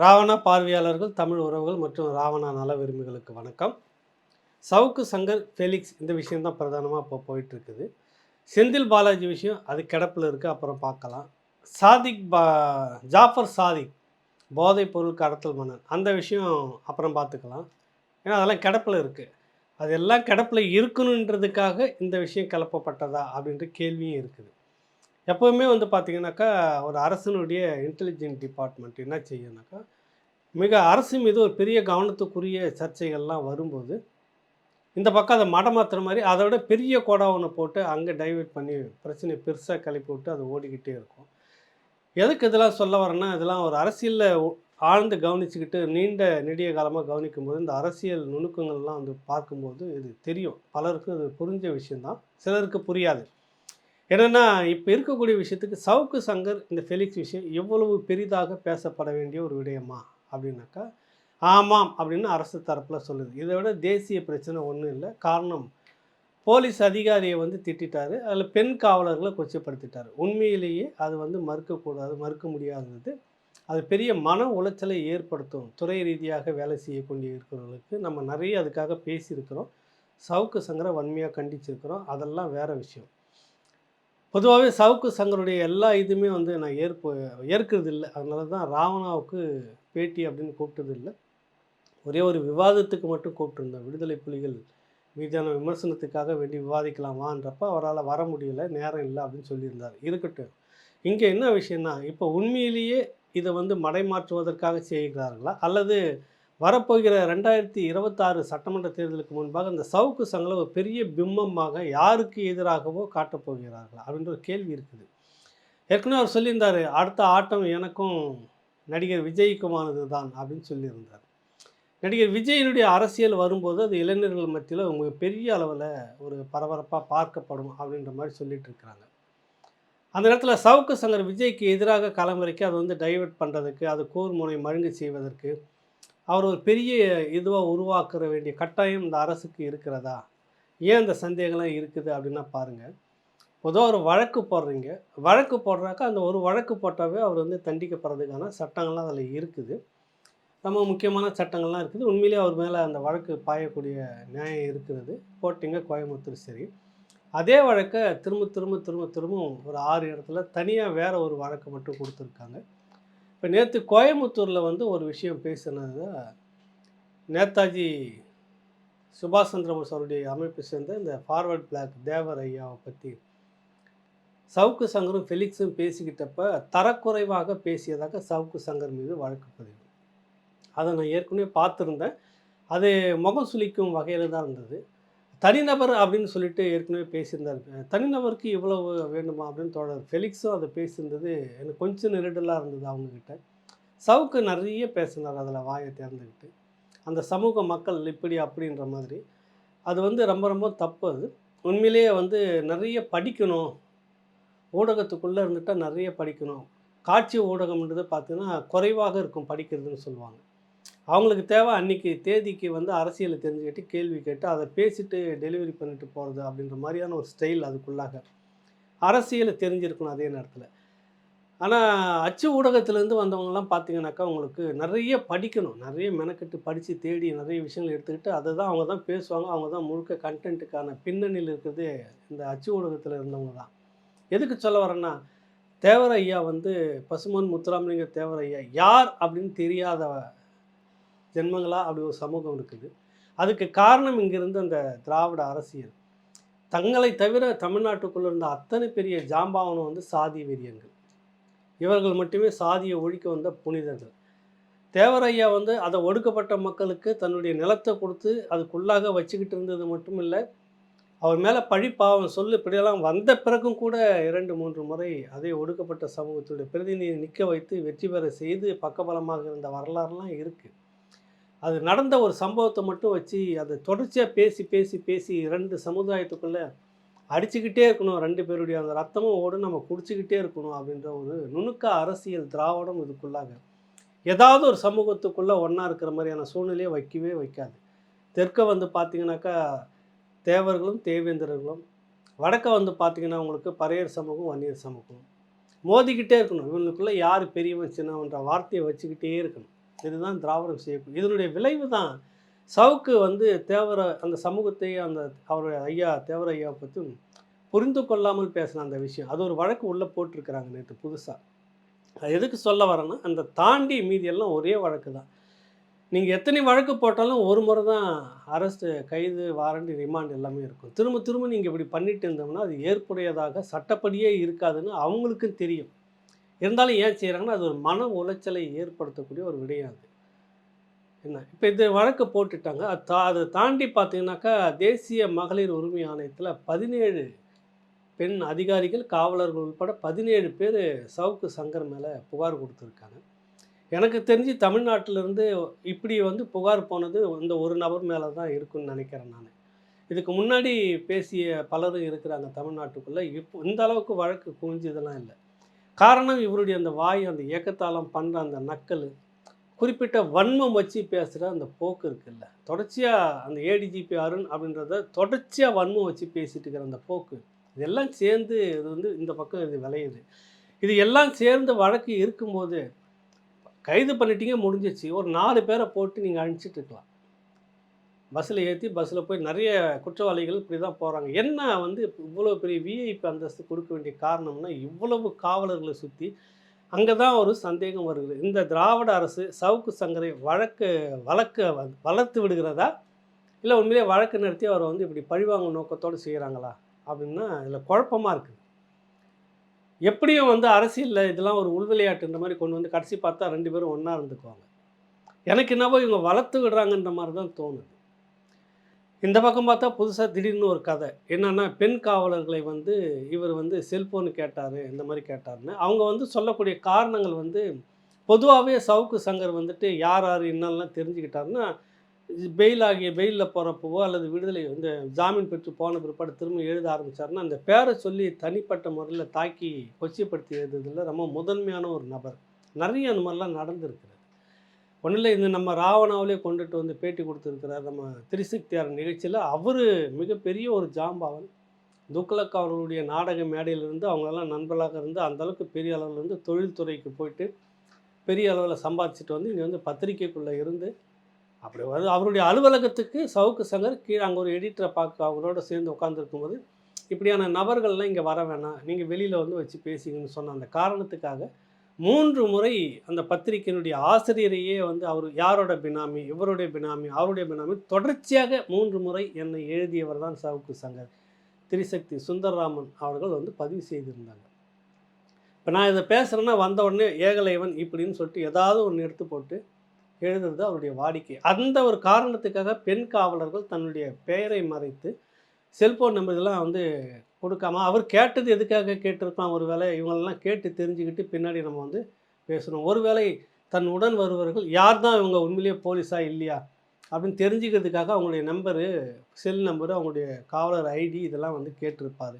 ராவணா பார்வையாளர்கள் தமிழ் உறவுகள் மற்றும் ராவணா நல விரும்பிகளுக்கு வணக்கம். சவுக்கு சங்கர் ஃபெலிக்ஸ் இந்த விஷயம் தான் பிரதானமாக இப்போ போயிட்டுருக்குது. செந்தில் பாலாஜி விஷயம் அது கிடப்பில் இருக்குது அப்புறம் பார்க்கலாம். சாதிக் பா ஜாஃபர் சாதிக் போதைப் பொருள் கடத்தல் மன்னன் அந்த விஷயம் அப்புறம் பார்த்துக்கலாம். ஏன்னா அதெல்லாம் கிடப்பில் இருக்குது அது எல்லாம் கிடப்பில் இருக்கணுன்றதுக்காக இந்த விஷயம் கிளப்பப்பட்டதா அப்படின்ற கேள்வியும் இருக்குது. எப்போவுமே வந்து பார்த்திங்கனாக்கா ஒரு அரசினுடைய இன்டெலிஜென்ட் டிபார்ட்மெண்ட் என்ன செய்யும்னாக்கா மிக அரசு மீது ஒரு பெரிய கவனத்துக்குரிய சர்ச்சைகள்லாம் வரும்போது இந்த பக்கம் அதை மடமாத்துற மாதிரி அதை விட பெரிய கோடா ஒன்று போட்டு அங்கே டைவெர்ட் பண்ணி பிரச்சனையை பெருசாக கிளப்பி விட்டு அது ஓடிக்கிட்டே இருக்கும். எதுக்கு இதெல்லாம் சொல்ல வரேன்னா இதெல்லாம் ஒரு அரசியலில் ஆழ்ந்து கவனிச்சுக்கிட்டு நீண்ட நெடிய காலமாக கவனிக்கும்போது இந்த அரசியல் நுணுக்கங்கள்லாம் வந்து பார்க்கும்போது இது தெரியும். பலருக்கும் இது புரிஞ்ச விஷயந்தான் சிலருக்கு புரியாது. என்னென்னா இப்போ இருக்கக்கூடிய விஷயத்துக்கு சவுக்கு சங்கர் இந்த ஃபெலிக்ஸ் விஷயம் எவ்வளவு பெரிதாக பேசப்பட வேண்டிய ஒரு விடயமா? அப்படின்னாக்கா ஆமாம் அப்படின்னு அரசு தரப்பில் சொல்லுது. இதை விட தேசிய பிரச்சனை ஒன்றும் இல்லை. காரணம் போலீஸ் அதிகாரியை வந்து திட்டாரு அதில் பெண் காவலர்களை கொச்சப்படுத்திட்டார். உண்மையிலேயே அது வந்து மறுக்கக்கூடாது மறுக்க முடியாதது. அது பெரிய மன உளைச்சலை ஏற்படுத்தும் துறை ரீதியாக வேலை செய்யக்கூடிய இருக்கிறவங்களுக்கு நம்ம நிறைய அதுக்காக பேசியிருக்கிறோம். சவுக்கு சங்கரை வன்மையாக கண்டிச்சிருக்கிறோம். அதெல்லாம் வேறு விஷயம். பொதுவாகவே சவுக்கு சங்கருடைய எல்லா இதுவுமே வந்து நான் ஏற்பு ஏற்கிறது இல்லை அதனால தான் ராவணாவுக்கு பேட்டி அப்படின்னு கூப்பிட்டது இல்லை ஒரே ஒரு விவாதத்துக்கு மட்டும் கூப்பிட்டுருந்தேன். விடுதலை புலிகள் மீதான விமர்சனத்துக்காக வேண்டி விவாதிக்கலாமான்றப்ப அவரால் வர முடியல நேரம் இல்லை அப்படின்னு சொல்லியிருந்தார். இருக்கட்டும். இங்கே என்ன விஷயம்னா இப்போ உண்மையிலேயே இதை வந்து மடைமாற்றுவதற்காக செய்கிறார்களா? அல்லது வரப்போகிற ரெண்டாயிரத்தி இருபத்தாறு சட்டமன்ற தேர்தலுக்கு முன்பாக அந்த சவுக்கு சங்கலை ஒரு பெரிய பிம்பமாக யாருக்கு எதிராகவோ காட்டப்போகிறார்களா அப்படின்ற ஒரு கேள்வி இருக்குது. ஏற்கனவே அவர் சொல்லியிருந்தார் அடுத்த ஆட்டம் எனக்கும் நடிகர் விஜய்க்குமானது தான் அப்படின்னு சொல்லியிருந்தார். நடிகர் விஜயனுடைய அரசியல் வரும்போது அது இளைஞர்கள் மத்தியில் அவங்க பெரிய அளவில் ஒரு பரபரப்பாக பார்க்கப்படும் அப்படின்ற மாதிரி சொல்லிட்டு இருக்கிறாங்க. அந்த நேரத்தில் சவுக்கு சங்கர் விஜய்க்கு எதிராக களமிறக்கி அதை வந்து டைவர்ட் பண்ணுறதுக்கு அது கூர்முனை மழுங்கு செய்வதற்கு அவர் ஒரு பெரிய இதுவாக உருவாக்குற வேண்டிய கட்டாயம் இந்த அரசுக்கு இருக்கிறதா? ஏன் இந்த சந்தேகம்லாம் இருக்குது அப்படின்னா பாருங்கள் பொதுவாக ஒரு வழக்கு போடுறீங்க. வழக்கு போடுறாக்க அந்த ஒரு வழக்கு போட்டாவே அவர் வந்து தண்டிக்கப்படுறதுக்கான சட்டங்கள்லாம் அதில் இருக்குது. ரொம்ப முக்கியமான சட்டங்கள்லாம் இருக்குது. உண்மையிலேயே அவர் மேலே அந்த வழக்கு பாயக்கூடிய நியாயம் இருக்கிறது. போட்டிங்க கோயம்புத்தூர் சரி. அதே வழக்கை திரும்ப திரும்ப திரும்ப திரும்பவும் ஒரு ஆறு இடத்துல தனியாக வேறு ஒரு வழக்கு மட்டும் கொடுத்துருக்காங்க. இப்போ நேற்று கோயம்புத்தூரில் வந்து ஒரு விஷயம் பேசினது. நேதாஜி சுபாஷ் சந்திரபோஸ் அவருடைய அமைப்பை சேர்ந்த இந்த ஃபார்வர்ட் பிளாக் தேவர் ஐயாவை பற்றி சவுக்கு சங்கரும் ஃபெலிக்ஸும் பேசிக்கிட்டப்ப தரக்குறைவாக பேசியதாக சவுக்கு சங்கர் மீது வழக்கு பதிவு. அதை நான் ஏற்கனவே பார்த்துருந்தேன். அது முகம் சுளிக்கும் வகையில் தான் இருந்தது. தனிநபர் அப்படின்னு சொல்லிட்டு ஏற்கனவே பேசியிருந்தார். தனிநபருக்கு இவ்வளவு வேண்டுமா அப்படின்னு தோழர்? ஃபெலிக்ஸும் அதை பேசியிருந்தது எனக்கு கொஞ்சம் நெருடலாக இருந்தது அவங்கக்கிட்ட சவுக்கு நிறைய பேசினார் அதில் வாயை தேர்ந்துக்கிட்டு அந்த சமூக மக்கள் இப்படி அப்படின்ற மாதிரி. அது வந்து ரொம்ப ரொம்ப தப்பு அது. உண்மையிலேயே வந்து நிறைய படிக்கணும். ஊடகத்துக்குள்ளே இருந்துட்டால் நிறைய படிக்கணும். காட்சி ஊடகம்ன்றது பார்த்தீங்கன்னா குறைவாக இருக்கும் படிக்கிறதுன்னு சொல்லுவாங்க. அவங்களுக்கு தேவை அன்றைக்கி தேதிக்கு வந்து அரசியலை தெரிஞ்சுக்கிட்டு கேள்வி கேட்டு அதை பேசிட்டு டெலிவரி பண்ணிட்டு போகிறது அப்படின்ற மாதிரியான ஒரு ஸ்டைல் அதுக்குள்ளாக அரசியலை தெரிஞ்சிருக்கணும் அதே நேரத்தில். ஆனால் அச்சு ஊடகத்திலேருந்து வந்தவங்கலாம் பார்த்தீங்கன்னாக்கா அவங்களுக்கு நிறைய படிக்கணும். நிறைய மெனக்கெட்டு படித்து தேடி நிறைய விஷயங்கள் எடுத்துக்கிட்டு அதை தான் அவங்க தான் பேசுவாங்க. அவங்க தான் முழுக்க கண்டென்ட்டுக்கான பின்னணியில் இருக்கிறது இந்த அச்சு ஊடகத்தில் இருந்தவங்க தான். எதுக்கு சொல்ல வரேன்னா தேவர் ஐயா வந்து பசுமன் முத்துராமலிங்க தேவர் ஐயா யார் அப்படின்னு தெரியாத ஜென்மங்களாக அப்படி ஒரு சமூகம் இருக்குது. அதுக்கு காரணம் இங்கிருந்து அந்த திராவிட அரசியல். தங்களை தவிர தமிழ்நாட்டுக்குள்ள இருந்த அத்தனை பெரிய ஜாம்பாவனம் வந்து சாதி வெறியங்கள். இவர்கள் மட்டுமே சாதியை ஒழிக்க வந்த புனிதர்கள். தேவரையா வந்து அதை ஒடுக்கப்பட்ட மக்களுக்கு தன்னுடைய நிலத்தை கொடுத்து அதுக்குள்ளாக வச்சுக்கிட்டு இருந்தது மட்டும் இல்லை அவர் மேலே பழிப்பாவம் சொல்லு இப்படியெல்லாம் வந்த பிறகும் கூட இரண்டு மூன்று முறை அதே ஒடுக்கப்பட்ட சமூகத்துடைய பிரதிநிதியை நிற்க வைத்து வெற்றி பெற செய்து பக்கபலமாக இருந்த வரலாறுலாம் இருக்குது அது நடந்த ஒரு சம்பவத்தை மட்டும் வச்சு அதை தொடர்ச்சியாக பேசி பேசி பேசி ரெண்டு சமுதாயத்துக்குள்ளே அடிச்சுக்கிட்டே இருக்கணும். ரெண்டு பேருடைய அந்த ரத்தமும் ஓடு நம்ம குடிச்சிக்கிட்டே இருக்கணும் அப்படின்ற ஒரு நுணுக்க அரசியல் திராவிடம் இதுக்குள்ளாக. ஏதாவது ஒரு சமூகத்துக்குள்ளே ஒன்றா இருக்கிற மாதிரியான சூழ்நிலையை வைக்கவே வைக்காது. தெற்க வந்து பார்த்திங்கனாக்கா தேவர்களும் தேவேந்திரர்களும் வடக்க வந்து பார்த்திங்கன்னா உங்களுக்கு பறையர் சமூகம் வன்னியர் சமூகம். மோதிக்கிட்டே இருக்கணும். இவங்களுக்குள்ளே யார் பெரியவன் சின்னவன்ற வார்த்தையை வச்சுக்கிட்டே இருக்கணும். இதுதான் திராவிடம் செய்யக்கூடிய இதனுடைய விளைவு தான் சவுக்கு வந்து தேவர அந்த சமூகத்தை அந்த அவருடைய ஐயா தேவர ஐயா பற்றும் புரிந்து கொள்ளாமல் பேசின அந்த விஷயம். அது ஒரு வழக்கு உள்ளே போட்டிருக்கிறாங்க நேற்று புதுசாக அது எதுக்கு சொல்ல வரேன்னா அந்த தாண்டி மீதியெல்லாம் ஒரே வழக்கு தான். நீங்கள் எத்தனை வழக்கு போட்டாலும் ஒரு முறை தான் அரெஸ்ட்டு கைது வாரண்ட் ரிமாண்ட் எல்லாமே இருக்கும். திரும்ப திரும்ப நீங்கள் இப்படி பண்ணிட்டு இருந்தோம்னா அது ஏற்புடையதாக சட்டப்படியே இருக்காதுன்னு அவங்களுக்கும் தெரியும். இருந்தாலும் ஏன் செய்கிறாங்கன்னா அது ஒரு மன உளைச்சலை ஏற்படுத்தக்கூடிய ஒரு விடயம் அது. என்ன? இப்போ இது வழக்கு போட்டுட்டாங்க. அது தா அதை தாண்டி பார்த்தீங்கன்னாக்கா தேசிய மகளிர் உரிமை ஆணையத்தில் பதினேழு பெண் அதிகாரிகள் காவலர்கள் உட்பட பதினேழு பேர் சவுக்கு சங்கர் மேலே புகார் கொடுத்துருக்காங்க. எனக்கு தெரிஞ்சு தமிழ்நாட்டிலிருந்து இப்படி வந்து புகார் போனது இந்த ஒரு நபர் மேலே தான் இருக்குன்னு நினைக்கிறேன் நான். இதுக்கு முன்னாடி பேசிய பலரும் இருக்கிறாங்க தமிழ்நாட்டுக்குள்ளே. இப்போ இந்த அளவுக்கு வழக்கு குவிஞ்சதெல்லாம் இல்லை. காரணம் இவருடைய அந்த வாய் அந்த இயக்கத்தாலம் பண்ணுற அந்த நக்கல் குறிப்பிட்ட வன்மம் வச்சு பேசுகிற அந்த போக்கு இருக்குல்ல. தொடர்ச்சியாக அந்த ஏடிஜிபி அருண் அப்படின்றத தொடர்ச்சியாக வன்மம் வச்சு பேசிட்டு இருக்கிற அந்த போக்கு இதெல்லாம் சேர்ந்து இது வந்து இந்த பக்கம் இது விளையுது. இது எல்லாம் சேர்ந்து வழக்கு இருக்கும்போது கைது பண்ணிட்டீங்க முடிஞ்சிச்சு ஒரு நாலு பேரை போட்டு நீங்கள் அழிச்சிட்டு இருக்கலாம். பஸ்ஸில் ஏற்றி பஸ்ஸில் போய் நிறைய குற்றவாளிகள் இப்படி தான் போகிறாங்க என்ன வந்து இவ்வளோ பெரிய விஐபி அந்தஸ்து கொடுக்க வேண்டிய காரணம்னா இவ்வளவு காவலர்களை சுற்றி அங்கே தான் ஒரு சந்தேகம் வருகிறது இந்த திராவிட அரசு சவுக்கு சங்கரை வழக்கு வழக்கு வளர்த்து விடுகிறதா? இல்லை உண்மையிலே வழக்கு நடத்தி அவரை வந்து இப்படி பழிவாங்க நோக்கத்தோடு செய்கிறாங்களா அப்படின்னா இதில் குழப்பமாக இருக்குது எப்படியும் வந்து அரசியலில் இதெல்லாம் ஒரு உள்விளையாட்டுன்ற மாதிரி கொண்டு வந்து கடைசி பார்த்தா ரெண்டு பேரும் ஒன்றா இருந்துக்குவாங்க. எனக்கு என்னவோ இவங்க வளர்த்து விடுறாங்கன்ற மாதிரி தான் தோணுது. இந்த பக்கம் பார்த்தா புதுசாக திடீர்னு ஒரு கதை. என்னென்னா பெண் காவலர்களை வந்து இவர் வந்து செல்ஃபோனு கேட்டார் இந்த மாதிரி கேட்டார்னு அவங்க வந்து சொல்லக்கூடிய காரணங்கள் வந்து பொதுவாகவே சவுக்கு சங்கர் வந்துட்டு யார் யார் என்னெல்லாம் தெரிஞ்சுக்கிட்டாருன்னா பெயில் ஆகிய பெயிலில் போகிறப்பவோ அல்லது விடுதலை இந்த ஜாமீன் பெற்று போன பிற்பாடு திரும்ப எழுத ஆரம்பித்தாருன்னா அந்த பேரை சொல்லி தனிப்பட்ட முறையில் தாக்கி கொச்சிப்படுத்தி எழுதுறதுல ரொம்ப முதன்மையான ஒரு நபர். நிறைய அந்த மாதிரிலாம் நடந்திருக்கிறது. ஒன்றும் இல்லை இந்த நம்ம ராவணாவிலே கொண்டுட்டு வந்து பேட்டி கொடுத்துருக்கிறார். நம்ம திரிசக்தியார் நிகழ்ச்சியில் அவர் மிகப்பெரிய ஒரு ஜாம்பாவன். துக்ளக் அவர்களுடைய நாடக மேடையிலிருந்து அவங்களெல்லாம் நண்பர்களாக இருந்து அந்தளவுக்கு பெரிய அளவில் இருந்து தொழில்துறைக்கு போயிட்டு பெரிய அளவில் சம்பாதிச்சுட்டு வந்து இங்கே வந்து பத்திரிக்கைக்குள்ளே இருந்து அப்படி வந்து அவருடைய அலுவலகத்துக்கு சவுக்கு சங்கர் கீழே அங்கே ஒரு எடிட்டரை பார்க்க அவங்களோட சேர்ந்து உட்காந்துருக்கும் போது இப்படியான நபர்கள்லாம் இங்கே வர வேணாம். நீங்கள் வெளியில் வந்து வச்சு பேசிங்கன்னு சொன்ன அந்த காரணத்துக்காக மூன்று முறை அந்த பத்திரிகையினுடைய ஆசிரியரையே வந்து அவர் யாரோட பினாமி இவருடைய பினாமி அவருடைய பினாமி தொடர்ச்சியாக மூன்று முறை என்னை எழுதியவர் தான் சவுக்கு சங்கர். திரிசக்தி சுந்தரராமன் அவர்கள் வந்து பதிவு செய்திருந்தாங்க. இப்போ நான் இதை பேசுகிறேன்னா வந்த உடனே ஏகலைவன் இப்படின்னு சொல்லிட்டு ஏதாவது ஒன்று எடுத்து போட்டு எழுதுறது அவருடைய வாடிக்கை. அந்த ஒரு காரணத்துக்காக பெண் காவலர்கள் தன்னுடைய பெயரை மறைத்து செல்ஃபோன் நம்பர் இதெல்லாம் வந்து கொடுக்காம அவர் கேட்டது எதுக்காக கேட்டிருக்கலாம்? ஒரு வேளை இவங்களெல்லாம் கேட்டு தெரிஞ்சுக்கிட்டு பின்னாடி நம்ம வந்து பேசணும். ஒருவேளை தன் உடன் வருவர்கள் யார் தான் இவங்க உண்மையிலேயே போலீஸா இல்லையா? அப்படின்னு தெரிஞ்சுக்கிறதுக்காக அவங்களுடைய நம்பரு செல் நம்பரு அவங்களுடைய காவலர் ஐடி இதெல்லாம் வந்து கேட்டிருப்பார்.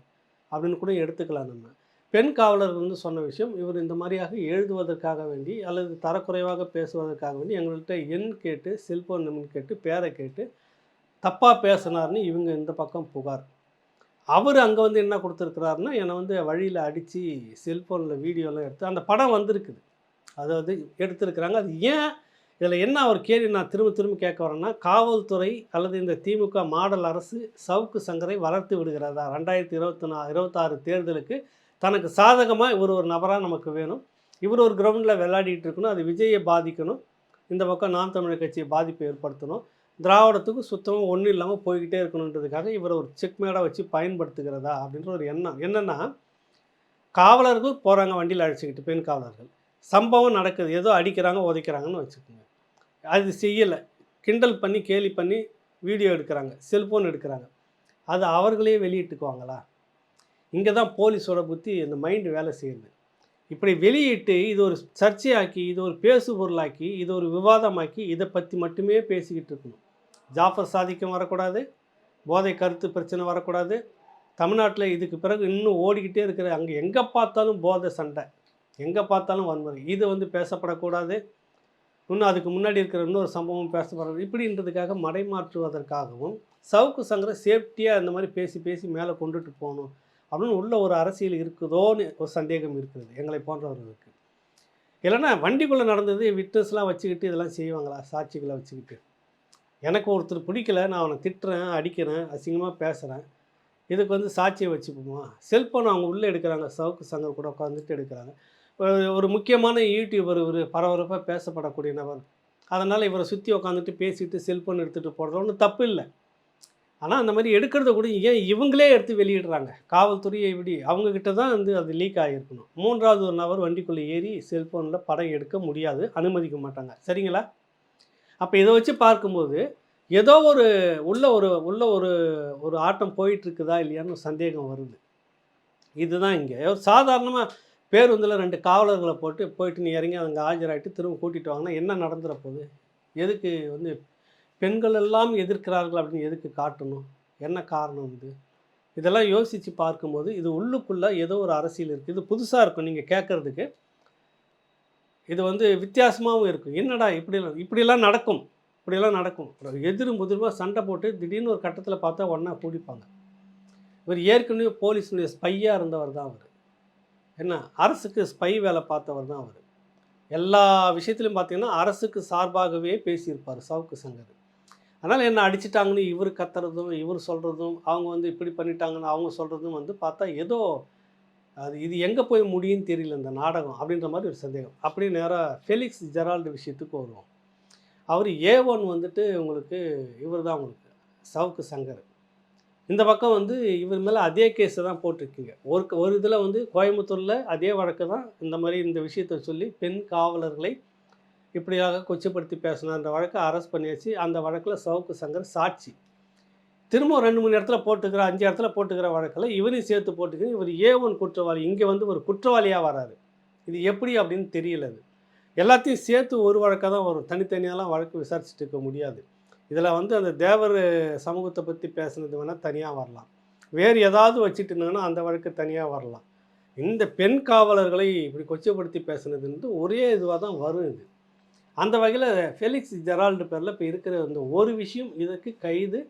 அப்படின்னு கூட எடுத்துக்கலாம் நம்ம. பெண் காவலர் வந்து சொன்ன விஷயம் இவர் இந்த மாதிரியாக எழுதுவதற்காக வேண்டி அல்லது தரக்குறைவாக பேசுவதற்காக வேண்டி எங்கள்கிட்ட எண் கேட்டு செல்ஃபோன் நம்பர் கேட்டு பேரை கேட்டு தப்பாக பேசினார்னு இவங்க இந்த பக்கம் புகார். அவர் அங்கே வந்து என்ன கொடுத்துருக்குறாருன்னா என்னை வந்து வழியில் அடித்து செல்ஃபோனில் வீடியோலாம் எடுத்து அந்த படம் வந்திருக்குது. அதை வந்து எடுத்திருக்கிறாங்க. அது ஏன்? இதில் என்ன ஒரு கேள்வி நான் திரும்ப திரும்ப கேட்க வரேன்னா காவல்துறை அல்லது இந்த திமுக மாடல் அரசு சவுக்கு சங்கரை வளர்த்து விடுகிறதா? ரெண்டாயிரத்தி இருபத்தி நா இருபத்தாறு தேர்தலுக்கு தனக்கு சாதகமாக இவர் ஒரு நபராக நமக்கு வேணும். இவர் ஒரு கிரவுண்டில் விளையாடிட்டு இருக்கணும். அது விஜயை பாதிக்கணும். இந்த பக்கம் நாம் தமிழர் கட்சியை பாதிப்பை ஏற்படுத்தணும். திராவிடத்துக்கு சுத்தமாக ஒன்றும் இல்லாமல் போய்கிட்டே இருக்கணுன்றதுக்காக இவரை ஒரு செக்மேடாக வச்சு பயன்படுத்துகிறதா அப்படின்ற ஒரு எண்ணம். என்னென்னா காவலர்கள் போகிறாங்க வண்டியில் அழைச்சிக்கிட்டு பெண் காவலர்கள். சம்பவம் நடக்குது. ஏதோ அடிக்கிறாங்க உதைக்கிறாங்கன்னு வச்சுக்கோங்க. அது செய்யலை. கிண்டல் பண்ணி கேலி பண்ணி வீடியோ எடுக்கிறாங்க. செல்ஃபோன் எடுக்கிறாங்க. அது அவர்களே வெளியிட்டுக்குவாங்களா? இங்கே தான் போலீஸோட புத்தி இந்த மைண்டு வேலை செய்யுது. இப்படி வெளியிட்டு இது ஒரு சர்ச்சையாக்கி இது ஒரு பேசு பொருளாக்கி இது ஒரு விவாதமாக்கி இதை பற்றி மட்டுமே பேசிக்கிட்டு இருக்கணும். ஜாஃபர் சாதிக்கும் வரக்கூடாது போதை கருத்து பிரச்சனை வரக்கூடாது. தமிழ்நாட்டில் இதுக்கு பிறகு இன்னும் ஓடிக்கிட்டே இருக்கிற அங்கே எங்கே பார்த்தாலும் போதை சண்டை எங்கே பார்த்தாலும் வன்முறை இது வந்து பேசப்படக்கூடாது. இன்னும் அதுக்கு முன்னாடி இருக்கிற இன்னொரு சம்பவம் பேசப்படாது இப்படின்றதுக்காக மடைமாற்றுவதற்காகவும் சவுக்கு சங்கர சேஃப்டியாக இந்த மாதிரி பேசி பேசி மேலே கொண்டுட்டு போகணும். அப்படின்னு உள்ள ஒரு அரசியல் இருக்குதோன்னு ஒரு சந்தேகம் இருக்குது எங்களை போன்றவர்களுக்கு. இல்லைன்னா வண்டிக்குள்ளே நடந்தது விட்னஸ்லாம் வச்சுக்கிட்டு இதெல்லாம் செய்வாங்களா சாட்சிகளை வச்சுக்கிட்டு? எனக்கு ஒருத்தர் பிடிக்கல நான் அவனை திட்டுறேன் அடிக்கிறேன் அசிங்கமாக பேசுகிறேன் இதுக்கு வந்து சாட்சியை வச்சுப்போமா? செல்ஃபோன் அவங்க உள்ளே எடுக்கிறாங்க. சவுக்கு சங்கர் கூட உட்காந்துட்டு எடுக்கிறாங்க. ஒரு- முக்கியமான யூடியூபர் ஒரு பரபரப்பாக பேசப்படக்கூடிய நபர். அதனால் இவரை சுற்றி உட்காந்துட்டு பேசிட்டு செல்ஃபோன் எடுத்துகிட்டு போடுறது ஒன்றும் தப்பு இல்லை. ஆனால் அந்த மாதிரி எடுக்கிறத கூட ஏன் இவங்களே எடுத்து வெளியிடுறாங்க? காவல்துறையை இப்படி அவங்கக்கிட்ட தான் வந்து அது லீக் ஆகியிருக்கணும். மூன்றாவது ஒரு நபர் வண்டிக்குள்ளே ஏறி செல்ஃபோனில் படம் எடுக்க முடியாது அனுமதிக்க மாட்டாங்க. சரிங்களா? அப்போ இதை வச்சு பார்க்கும்போது ஏதோ ஒரு உள்ள ஒரு உள்ள ஒரு ஒரு ஆட்டம் போயிட்டுருக்குதா இல்லையான்னு சந்தேகம் வருது. இதுதான் இங்கே. சாதாரணமாக பேருந்தில் ரெண்டு காவலர்களை போட்டு போயிட்டு நீ இறங்கி அங்கே ஆஜராகிட்டு திரும்ப கூட்டிகிட்டு வாங்கினா என்ன நடந்துற போகுது? எதுக்கு வந்து பெண்கள் எல்லாம் எதிர்க்கிறார்கள் அப்படின்னு எதுக்கு காட்டணும்? என்ன காரணம் வந்து இதெல்லாம் யோசித்து பார்க்கும்போது இது உள்ளுக்குள்ளே ஏதோ ஒரு அரசியல் இருக்குது இது புதுசாக இருக்கும். நீங்கள் கேட்குறதுக்கு இது வந்து வித்தியாசமாகவும் இருக்கும் என்னடா இப்படிலாம் இப்படியெல்லாம் நடக்கும். இப்படியெல்லாம் நடக்கும். எதிர் எதிரும் சண்டை போட்டு திடீர்னு ஒரு கட்டத்தில் பார்த்தா ஒன்றா கூடிப்பாங்க. இவர் ஏற்கனவே போலீஸுடைய ஸ்பையாக இருந்தவர் தான் அவர். என்ன? அரசுக்கு ஸ்பை வேலை பார்த்தவர் தான் அவர். எல்லா விஷயத்துலையும் பார்த்தீங்கன்னா அரசுக்கு சார்பாகவே பேசியிருப்பார் சவுக்கு சங்கர். அதனால் என்ன அடிச்சிட்டாங்கன்னு இவர் கத்துறதும் இவர் சொல்கிறதும் அவங்க வந்து இப்படி பண்ணிட்டாங்கன்னு அவங்க சொல்கிறதும் வந்து பார்த்தா ஏதோ அது இது எங்கே போய் முடியும்னு தெரியல இந்த நாடகம் அப்படின்ற மாதிரி ஒரு சந்தேகம். அப்படியே நேராக ஃபெலிக்ஸ் ஜெரால்டு விஷயத்துக்கு வருவோம். அவர் ஏ ஒன் வந்துட்டு உங்களுக்கு இவர் தான் உங்களுக்கு சவுக்கு சங்கர் இந்த பக்கம் வந்து இவர் மேலே அதே கேஸை தான் போட்டிருக்கீங்க. ஒரு ஒரு இதில் வந்து கோயம்புத்தூரில் அதே வழக்கு தான் இந்த மாதிரி இந்த விஷயத்தை சொல்லி பெண் காவலர்களை இப்படியாக கொச்சப்படுத்தி பேசின அந்த வழக்கை அரெஸ்ட் பண்ணியாச்சு. அந்த வழக்கில் சவுக்கு சங்கர் சாட்சி. திரும்ப ஒரு ரெண்டு மூணு இடத்துல போட்டுக்கிற அஞ்சு இடத்துல போட்டுக்கிற வழக்கில் இவரையும் சேர்த்து போட்டுக்கிற இவர் ஏ ஒன் குற்றவாளி இங்கே வந்து ஒரு குற்றவாளியாக வராரு. இது எப்படி அப்படின்னு தெரியல அது. எல்லாத்தையும் சேர்த்து ஒரு வழக்காக தான் வரும். தனித்தனியாலாம் வழக்கு விசாரிச்சுட்டு இருக்க முடியாது. இதில் வந்து அந்த தேவர் சமூகத்தை பற்றி பேசுனது வேணால் தனியாக வரலாம். வேறு ஏதாவது வச்சுட்டு இருந்தாங்கன்னா அந்த வழக்கு தனியாக வரலாம். இந்த பெண் காவலர்களை இப்படி கொச்சப்படுத்தி பேசுனது வந்து ஒரே இதுவாக தான் வரும் இது. அந்த வகையில் ஃபெலிக்ஸ் ஜெரால்டு பேரில் இப்போ இருக்கிற இந்த ஒரு விஷயம் இதுக்கு கைது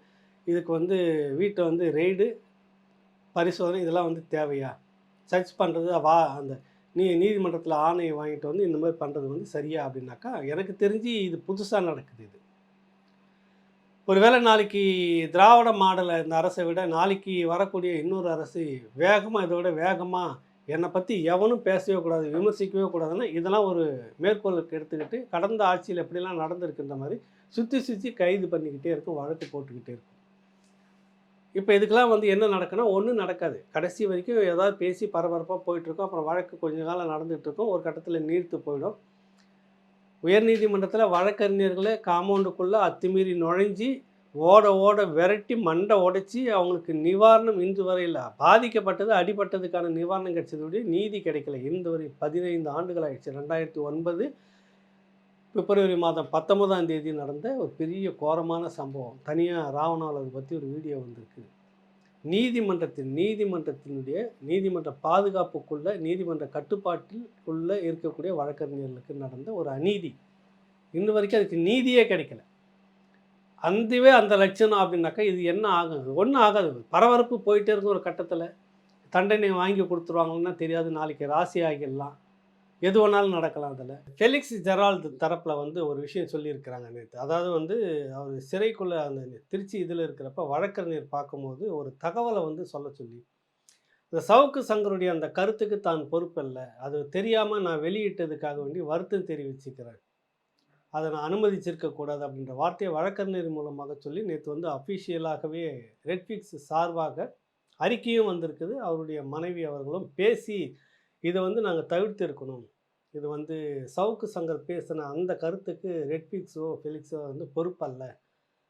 இதுக்கு வந்து வீட்டை வந்து ரெய்டு பரிசோதனை இதெல்லாம் வந்து தேவையா? சர்ச் பண்ணுறது வா அந்த நீ நீதிமன்றத்தில் ஆணையை வாங்கிட்டு வந்து இந்த மாதிரி பண்ணுறது வந்து சரியா அப்படின்னாக்கா எனக்கு தெரிஞ்சு இது புதுசாக நடக்குது இது. ஒருவேளை நாளைக்கு திராவிட மாடலை இந்த அரசை விட நாளைக்கு வரக்கூடிய இன்னொரு அரசு வேகமாக இதை விட வேகமாக என்னை பற்றி எவனும் பேசவே கூடாது விமர்சிக்கவே கூடாதுன்னா இதெல்லாம் ஒரு மேற்கோளுக்கு எடுத்துக்கிட்டு கடந்த ஆட்சியில் எப்படிலாம் நடந்திருக்குன்ற மாதிரி சுற்றி சுற்றி கைது பண்ணிக்கிட்டே இருக்கும் வழக்கு போட்டுக்கிட்டே இருக்கும். இப்போ இதுக்கெல்லாம் வந்து என்ன நடக்குன்னா ஒன்றும் நடக்காது. கடைசி வரைக்கும் ஏதாவது பேசி பரபரப்பாக போயிட்டுருக்கோம். அப்புறம் வழக்கு கொஞ்ச காலம் நடந்துகிட்டு இருக்கும் ஒரு கட்டத்தில் நீர்த்து போயிடும். உயர்நீதிமன்றத்தில் வழக்கறிஞர்களை காம்பவுண்டுக்குள்ளே அத்துமீறி நுழைஞ்சி ஓட ஓட விரட்டி மண்டை உடைச்சி அவங்களுக்கு நிவாரணம் இன்று வரையில் பாதிக்கப்பட்டது அடிபட்டதுக்கான நிவாரணம் கிடைச்சதுடைய நீதி கிடைக்கல. இன்று வரை பதினைந்து ஆண்டுகள் ஆயிடுச்சு. ரெண்டாயிரத்தி ஒன்பது பிப்ரவரி மாதம் பத்தொன்பதாம் தேதி நடந்த ஒரு பெரிய கோரமான சம்பவம். தனியாக ராவணாவில் அதை பற்றி ஒரு வீடியோ வந்திருக்கு. நீதிமன்றத்தின் நீதிமன்றத்தினுடைய நீதிமன்ற பாதுகாப்புக்குள்ள நீதிமன்ற கட்டுப்பாட்டில் உள்ள இருக்கக்கூடிய வழக்கறிஞர்களுக்கு நடந்த ஒரு அநீதி. இன்ன வரைக்கும் அதுக்கு நீதியே கிடைக்கல. அந்தவே அந்த லட்சணம் அப்படின்னாக்கா இது என்ன ஆகும்? ஒன்றும் ஆகாது. பரபரப்பு போயிட்டே இருக்கும் ஒரு கட்டத்தில். தண்டனை வாங்கி கொடுத்துருவாங்கன்னா தெரியாது. நாளைக்கு ராசி ஆகிடலாம் எது வேணாலும் நடக்கலாம் அதில். ஃபெலிக்ஸ் ஜெரால்டு தரப்பில் வந்து ஒரு விஷயம் சொல்லியிருக்கிறாங்க நேற்று அதாவது வந்து அவர் சிறைக்குள்ளே அந்த திருச்சி இதில் இருக்கிறப்ப வழக்கறிஞர் பார்க்கும்போது ஒரு தகவலை வந்து சொல்ல சொல்லி இந்த சவுக்கு சங்கருடைய அந்த கருத்துக்கு தான் பொறுப்பல்ல. அது தெரியாமல் நான் வெளியிட்டதுக்காக வேண்டி வருத்தம் தெரிவிச்சுக்கிறேன். அதை நான் அனுமதிச்சிருக்கக்கூடாது அப்படின்ற வார்த்தையை வழக்கறிஞர் மூலமாக சொல்லி நேற்று வந்து அஃபிஷியலாகவே ரெட்ஃபிக்ஸ் சார்பாக அறிக்கையும் வந்திருக்குது. அவருடைய மனைவி அவர்களும் பேசி இதை வந்து நாங்கள் தவிர்த்து இருக்கணும் இது வந்து சவுக்கு சங்கர் பேசின அந்த கருத்துக்கு ரெட்ஃபிக்ஸோ ஃபெலிக்ஸோ வந்து பொறுப்பல்ல.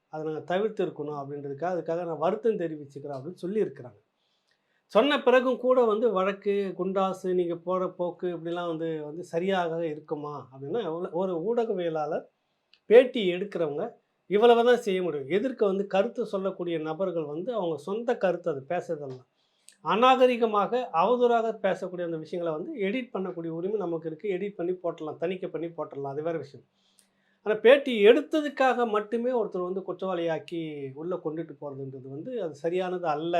அதை நாங்கள் தவிர்த்து இருக்கணும் அப்படின்றதுக்காக அதுக்காக நான் வருத்தம் தெரிவிச்சுக்கிறேன் அப்படின்னு சொல்லியிருக்கிறாங்க. சொன்ன பிறகும் கூட வந்து வழக்கு குண்டாசு நீங்கள் போகிற போக்கு இப்படிலாம் வந்து வந்து சரியாக இருக்குமா அப்படின்னா எவ்வளோ- ஒரு ஊடகவியலாளர் பேட்டி எடுக்கிறவங்க இவ்வளவு தான் செய்ய முடியும். எதிர்க்க வந்து கருத்து சொல்லக்கூடிய நபர்கள் வந்து அவங்க சொந்த கருத்து அது பேசுறதெல்லாம் அநாகரிகமாக அவதூறாக பேசக்கூடிய அந்த விஷயங்களை வந்து எடிட் பண்ணக்கூடிய உரிமை நமக்கு இருக்குது எடிட் பண்ணி போட்டுடலாம் தணிக்கை பண்ணி போட்டுடலாம். அது வேறு விஷயம். ஆனால் பேட்டி எடுத்ததுக்காக மட்டுமே ஒருத்தர் வந்து குற்றவாளியாக்கி உள்ளே கொண்டுட்டு போகிறதுன்றது வந்து அது சரியானது அல்ல.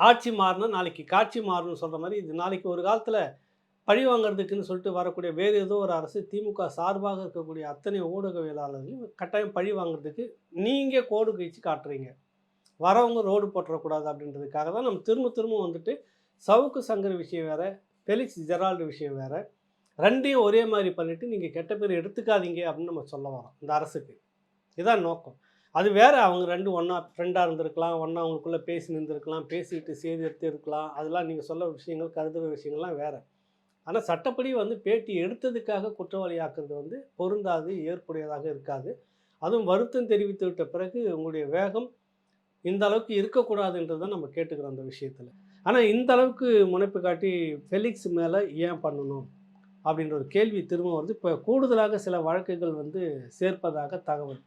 ஆட்சி மாறணும் நாளைக்கு காட்சி மாறணும்னு சொல்கிற மாதிரி இது நாளைக்கு ஒரு காலத்தில் பழி வாங்குறதுக்குன்னு சொல்லிட்டு வரக்கூடிய வேறு ஏதோ ஒரு அரசு திமுக சார்பாக இருக்கக்கூடிய அத்தனை ஊடகவியலாளர்களையும் கட்டாயம் பழி வாங்குறதுக்கு நீங்கள் கோடு கழிச்சு காட்டுறீங்க. வரவங்க ரோடு போட்டுறக்கூடாது அப்படின்றதுக்காக தான் நம்ம திரும்ப திரும்ப வந்துட்டு சவுக்கு சங்கர் விஷயம் வேறு ஃபெலிக்ஸ் ஜெரால்டு விஷயம் வேறு ரெண்டையும் ஒரே மாதிரி பண்ணிவிட்டு நீங்கள் கெட்ட பேர் எடுத்துக்காதீங்க அப்படின்னு நம்ம சொல்ல வரோம் இந்த அரசுக்கு. இதுதான் நோக்கம். அது வேறு அவங்க ரெண்டு ஒன்றா ஃப்ரெண்டாக இருந்திருக்கலாம் ஒன்றா அவங்களுக்குள்ளே பேசி நின்றுருக்கலாம் பேசிட்டு செய்தி எடுத்து இருக்கலாம் அதெல்லாம் நீங்கள் சொல்ல விஷயங்கள் கருதுகிற விஷயங்கள்லாம் வேறு. ஆனால் சட்டப்படி வந்து பேட்டி எடுத்ததுக்காக குற்றவாளியாக்குறது வந்து பொருந்தாது ஏற்புடையதாக இருக்காது. அதுவும் வருத்தம் தெரிவித்து விட்ட பிறகு உங்களுடைய வேகம் இந்த அளவுக்கு இருக்கக்கூடாதுன்றத நம்ம கேட்டுக்கிறோம் அந்த விஷயத்தில். ஆனால் இந்த அளவுக்கு முனைப்பு காட்டி ஃபெலிக்ஸ் மேலே ஏன் பண்ணணும்? அப்படின்ற ஒரு கேள்வி திரும்ப வருது. இப்போ கூடுதலாக சில வழக்குகள் வந்து சேர்ப்பதாக தகவல்.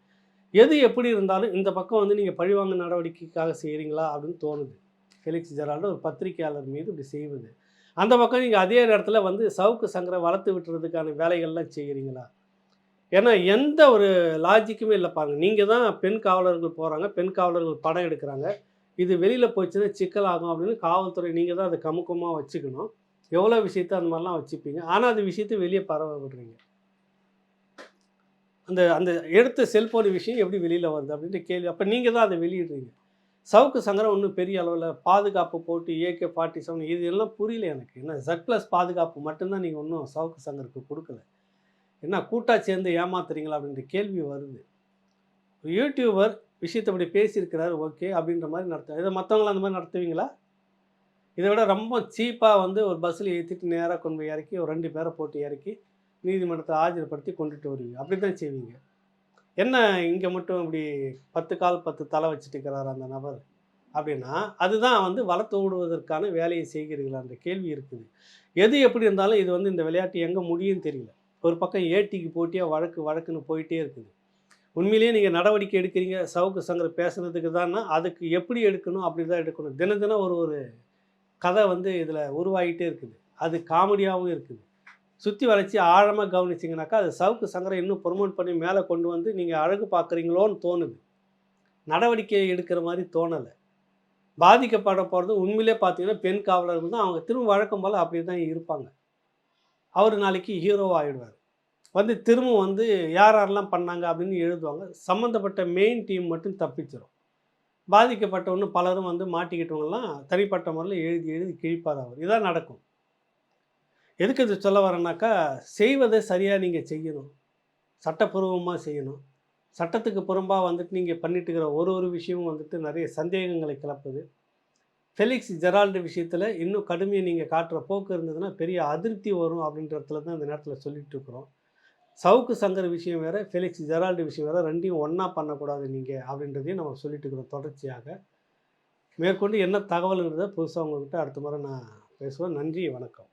எது எப்படி இருந்தாலும் இந்த பக்கம் வந்து நீங்கள் பழிவாங்க நடவடிக்கைக்காக செய்கிறீங்களா அப்படின்னு தோணுது. ஃபெலிக்ஸ் ஜெரால்டு ஒரு பத்திரிகையாளர் மீது இப்படி செய்வது. அந்த பக்கம் நீங்கள் அதே இடத்துல வந்து சவுக்கு சங்கரை வளர்த்து விட்டுறதுக்கான வேலைகள்லாம் செய்கிறீங்களா ஏன்னா எந்த ஒரு லாஜிக்குமே இல்லை பாருங்கள் நீங்கள் தான் பெண் காவலர்கள் போகிறாங்க பெண் காவலர்கள் படம் எடுக்கிறாங்க. இது வெளியில் போச்சுன்னா சிக்கலாகும் அப்படின்னு காவல்துறை நீங்கள் தான் அதை கமுக்கமாக வச்சுக்கணும். எவ்வளோ விஷயத்த அந்த மாதிரிலாம் வச்சுப்பீங்க. ஆனால் அந்த விஷயத்தை வெளியே பரவ விடுறீங்க. அந்த அந்த எடுத்த செல்ஃபோன் விஷயம் எப்படி வெளியில் வருது அப்படின்ற கேள்வி. அப்போ நீங்கள் தான் அதை வெளியிடுறீங்க. சவுக்கு சங்கரம் ஒன்றும் பெரிய அளவில் பாதுகாப்பு போட்டு ஏகே ஃபார்ட்டி செவன் இது எல்லாம் புரியல எனக்கு. ஏன்னா ஜட் ப்ளஸ் பாதுகாப்பு மட்டும்தான் நீங்கள் ஒன்றும் சவுக்கு சங்கருக்கு கொடுக்கல. என்ன கூட்டாக சேர்ந்து ஏமாத்துறீங்களா அப்படின்ற கேள்வி வருது. யூடியூபர் விஷயத்தை அப்படி பேசியிருக்கிறாரு ஓகே அப்படின்ற மாதிரி நடத்த இதை மற்றவங்களும் அந்த மாதிரி நடத்துவீங்களா? இதை விட ரொம்ப சீப்பாக வந்து ஒரு பஸ்ஸில் ஏற்றிட்டு நேராக கொண்டு போய் இறக்கி ஒரு ரெண்டு பேரை போட்டு இறக்கி நீதிமன்றத்தை ஆஜர்படுத்தி கொண்டுட்டு வருவீங்க. அப்படி தான் செய்வீங்க. என்ன இங்கே மட்டும் இப்படி பத்து கால் பத்து தலை வச்சுட்டு இருக்கிறார் அந்த நபர் அப்படின்னா அதுதான் வந்து வளர்த்து விடுவதற்கான வேலையை செய்கிறீர்களா அந்த கேள்வி இருக்குது. எது எப்படி இருந்தாலும் இது வந்து இந்த விளையாட்டு எங்கே முடியும்னு தெரியல. ஒரு பக்கம் ஏட்டிக்கு போட்டியாக வழக்கு வழக்குன்னு போயிட்டே இருக்குது. உண்மையிலேயே நீங்கள் நடவடிக்கை எடுக்கிறீங்க சவுக்கு சங்கர் பேசுனதுக்கு தான்னா அதுக்கு எப்படி எடுக்கணும் அப்படி தான் எடுக்கணும். தினம் தினம் ஒரு ஒரு கதை வந்து இதில் உருவாகிட்டே இருக்குது. அது காமெடியாகவும் இருக்குது. சுற்றி வளைச்சி ஆழமாக கவனிச்சிங்கனாக்கா அது சவுக்கு சங்கரை இன்னும் ப்ரொமோட் பண்ணி மேலே கொண்டு வந்து நீங்கள் அழகு பார்க்குறீங்களோன்னு தோணுது. நடவடிக்கை எடுக்கிற மாதிரி தோணலை. பாதிக்கப்பட போகிறது உண்மையிலே பார்த்தீங்கன்னா பெண் காவலர்கள் தான். அவங்க திரும்ப வழக்கம் போல் அப்படி தான் இருப்பாங்க. அவர் நாளைக்கு ஹீரோ ஆகிடுவார் வந்து திரும்ப வந்து யார் யாரெல்லாம் பண்ணாங்க அப்படின்னு எழுதுவாங்க. சம்மந்தப்பட்ட மெயின் டீம் மட்டும் தப்பிச்சிடும் பாதிக்கப்பட்டவொன்று பலரும் வந்து மாட்டிக்கிட்டவங்கலாம் தனிப்பட்ட முறையில் எழுதி எழுதி கிழிப்பார் அவர். இதான் நடக்கும். எதுக்கு இது சொல்ல வரேன்னாக்கா செய்வதை சரியாக நீங்கள் செய்யணும். சட்டப்பூர்வமாக செய்யணும். சட்டத்துக்கு புறம்பாக வந்துட்டு நீங்கள் பண்ணிட்டு இருக்கிற ஒரு ஒரு விஷயமும் வந்துட்டு நிறைய சந்தேகங்களை கிளப்புது. ஃபெலிக்ஸ் ஜெரால்டு விஷயத்தில் இன்னும் கடுமையை நீங்கள் காட்டுற போக்கு இருந்ததுன்னா பெரிய அதிருப்தி வரும் அப்படின்றதுல தான் இந்த நேரத்தில் சொல்லிட்டு இருக்கிறோம். சவுக்கு சங்கர் விஷயம் வேறு ஃபெலிக்ஸ் ஜெரால்டு விஷயம் வேறு ரெண்டையும் ஒன்றா பண்ணக்கூடாது நீங்கள் அப்படின்றதையும் நம்ம சொல்லிட்டு இருக்கிறோம் தொடர்ச்சியாக. மேற்கொண்டு என்ன தகவல்ன்றதை புதுசாக உங்கள்கிட்ட அடுத்த முறை நான் பேசுவேன். நன்றி வணக்கம்.